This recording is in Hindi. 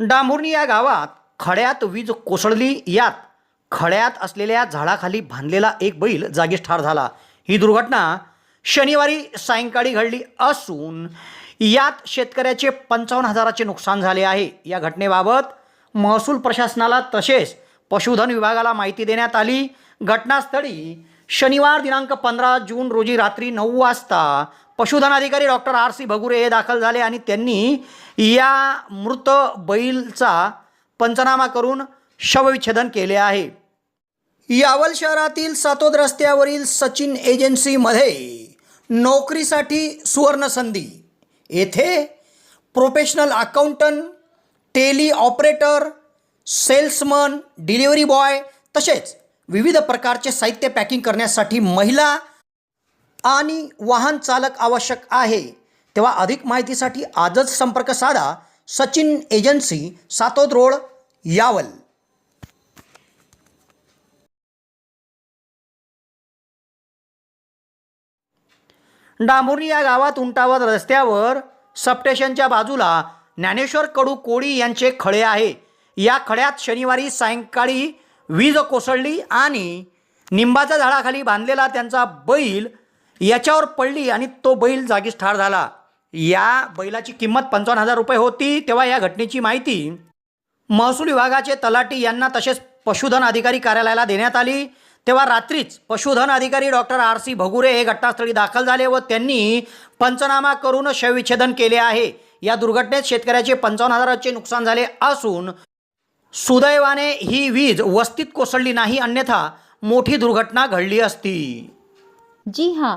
डांभुर्णी या गावात खड्यात वीज कोसळली यात खड्यात असलेल्या झाडाखाली बांधलेला एक बैल जागीच ठार झाला. ही दुर्घटना शनिवारी सायंकाळी घडली असून यात शेतकऱ्याचे पंचावन्न हजाराचे नुकसान झाले आहे. या घटनेबाबत महसूल प्रशासनाला तसेच पशुधन विभागाला माहिती देण्यात आली. घटनास्थळी शनिवार दिनांक पंधरा जून रोजी रात्री नऊ वाजता पशुधन अधिकारी डॉक्टर आर सी भगुरे हे दाखल झाले आणि त्यांनी या मृत बैलचा पंचनामा करून शवविच्छेदन केले आहे. यावल शहरातील सातोद रस्त्यावरील सचिन एजन्सीमध्ये नोकरीसाठी सुवर्णसंधी. येथे professional accountant Tally operator salesman delivery boy तसेच विविध प्रकारचे साहित्य पॅकिंग करण्यासाठी महिला आणि वाहन चालक आवश्यक आहे. तेव्हा अधिक माहितीसाठी आजच संपर्क साधा सचिन एजन्सी सातोद रोड यावल. डांबोरी या गावात उंटावर रस्त्यावर सबस्टेशनच्या बाजूला ज्ञानेश्वर कडू कोळी यांचे खळे आहे. या खड्यात शनिवारी सायंकाळी वीज कोसळली आणि निंबाच्या झाडाखाली बांधलेला त्यांचा बैल याच्यावर पडली आणि तो बैल जागीच ठार झाला. या बैलाची किंमत पंचावन्न हजार रुपये होती तेव्हा या घटनेची माहिती महसूल विभागाचे तलाठी यांना तसेच पशुधन अधिकारी कार्यालयाला देण्यात आली. तेव्हा रात्रीच पशुधन अधिकारी डॉक्टर आर सी भगुरे हे घटनास्थळी दाखल झाले व त्यांनी पंचनामा करून शवविच्छेदन केले आहे. या दुर्घटनेत शेतकऱ्याचे पंचावन्न हजाराचे नुकसान झाले असून सुदैवाने ही वीज वस्तीत कोसळली नाही अन्यथा मोठी दुर्घटना घडली असती. जी हां